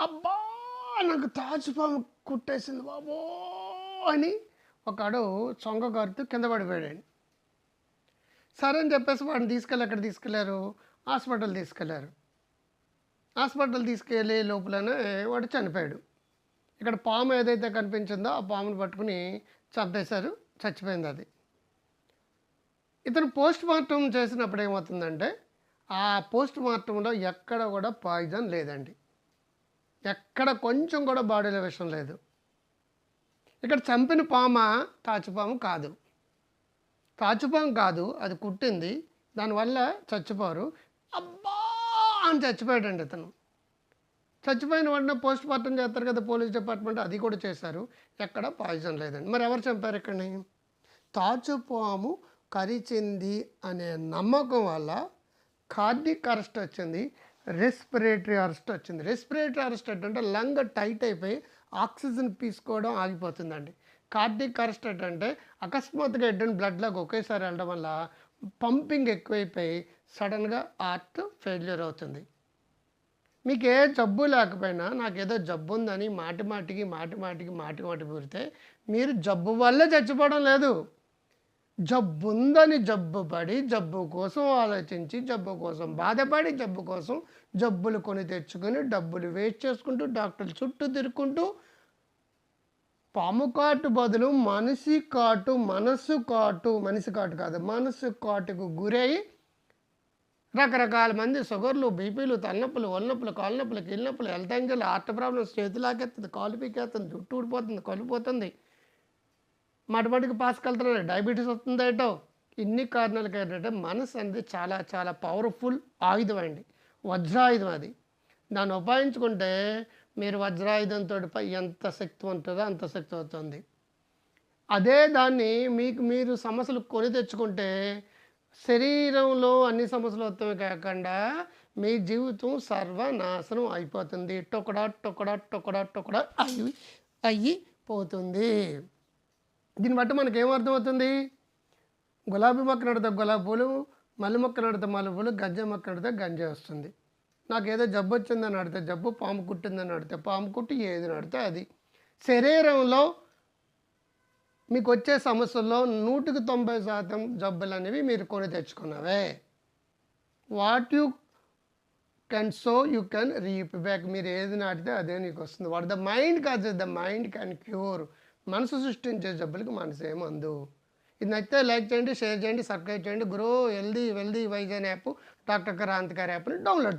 అబ్బా నాకు తాజుపాము కుట్టేసింది బాబో అని ఒకడు చొంగ గారితో కింద పడిపోయాడు. సరే అని చెప్పేసి వాడిని తీసుకెళ్ళి ఎక్కడ తీసుకెళ్ళారు? హాస్పిటల్ తీసుకెళ్ళారు. హాస్పిటల్ తీసుకెళ్ళే లోపలనే వాడు చనిపోయాడు. ఇక్కడ పాము ఏదైతే కనిపించిందో ఆ పామును పట్టుకుని చంపేశారు. చచ్చిపోయింది అది. ఇతను పోస్ట్ మార్టం చేసినప్పుడు ఏమవుతుందంటే ఆ పోస్ట్ మార్టంలో ఎక్కడ కూడా పాయిజన్ లేదండి. ఎక్కడ కొంచెం కూడా బాడీలో విషం లేదు. ఇక్కడ చంపిన పామ తాచుపాము కాదు. తాచుపాము కాదు అది కుట్టింది దానివల్ల చచ్చిపోరు. అబ్బా అని చచ్చిపోయాడండి ఇతను చచ్చిపోయిన వెంటనే పోస్ట్ మార్టం చేస్తారు కదా పోలీస్ డిపార్ట్మెంట్ అది కూడా చేశారు. ఎక్కడ పాయిజన్ లేదండి. మరి ఎవరు చంపారు ఇక్కడిని? తాచుపాము కరిచింది అనే నమ్మకం వల్ల కార్డిక్ అరెస్ట్ వచ్చింది. రెస్పిరేటరీ అరెస్ట్ వచ్చింది. రెస్పిరేటరీ అరెస్ట్ అంటే లంగ్ టైట్ అయిపోయి ఆక్సిజన్ తీసుకోవడం ఆగిపోతుందండి. కార్డిక్ అరెస్ట్ అంటే అకస్మాత్తుగా ఎడ్డని బ్లడ్లోకి ఒకేసారి వెళ్ళడం వల్ల పంపింగ్ ఎక్కువైపోయి సడన్గా హార్ట్ ఫెయిల్యూర్ అవుతుంది. మీకు ఏ జబ్బు లేకపోయినా నాకు ఏదో జబ్బు ఉందని మాటి మాటికి మాటి మాటికి మాటి మాటి పూరితే మీరు జబ్బు వల్లే చచ్చిపోవడం లేదు. జబ్బు ఉందని జబ్బుపడి జబ్బు కోసం ఆలోచించి జబ్బు కోసం బాధపడి జబ్బు కోసం జబ్బులు కొని తెచ్చుకొని డబ్బులు వేస్ట్ చేసుకుంటూ డాక్టర్లు చుట్టూ తిరుక్కుంటూ పాము కాటు బదులు మనిషి కాటు మనసు కాటు మనిషి కాటు కాదు మనసు కాటుకు గురై రకరకాల మంది షుగర్లు బీపీలు తలనొప్పులు ఒళ్ళనొప్పులు కాళ్ళనొప్పులు కిళ్ళనొప్పులు హెల్త్ యాంగిల్ హార్ట్ ప్రాబ్లమ్స్ చేతులాకెత్తుంది కాలు పీకేస్తుంది జుట్టు ఊడిపోతుంది కలిపోతుంది మాటిమాటికి పాసుకెళ్తున్నాడు డయాబెటీస్ వస్తుంది ఏటో ఇన్ని కారణాలకి ఏంటంటే మనసు అనేది చాలా చాలా పవర్ఫుల్ ఆయుధం అండి. వజ్రాయుధం అది. దాన్ని ఉపాయించుకుంటే మీరు వజ్రాయుధంతో ఎంత ఎంత శక్తివంతుందో అంత శక్తి అవుతుంది. అదే దాన్ని మీకు మీరు సమస్యలు కొని తెచ్చుకుంటే శరీరంలో అన్ని సమస్యలు వస్తాయి కాకుండా మీ జీవితం సర్వనాశనం అయిపోతుంది. టొకడా టొకడా టొకడా టొకడా అయి అయిపోతుంది దీన్ని బట్టి మనకి ఏమర్థమవుతుంది గులాబీ మొక్క నడితే గులాబీ పూలు మల్లె మొక్క నడితే మల్లె పూలు గంజ మొక్క నడితే గంజ వస్తుంది. నాకు ఏదో జబ్బు వచ్చిందని అడితే జబ్బు పాము కుట్టిందని అడితే పాము కుట్టి ఏది నడితే అది. శరీరంలో మీకు వచ్చే సమస్యల్లో నూటికి తొంభై శాతం జబ్బులు అనేవి మీరు కొని తెచ్చుకున్నవే. What you can so you can reap back మీరు ఏది నాటితే అదే నీకు వస్తుంది. What the mind cause the mind can cure మనసు సృష్టించే జబ్బులకు మనసు అందు. ఇది నచ్చితే లైక్ చేయండి షేర్ చేయండి సబ్స్క్రైబ్ చేయండి. గ్రో హెల్దీ వెల్దీ వైజ్ అనే యాప్ డాక్టర్ క్రాంతికారి యాప్ని డౌన్లోడ్ చేయండి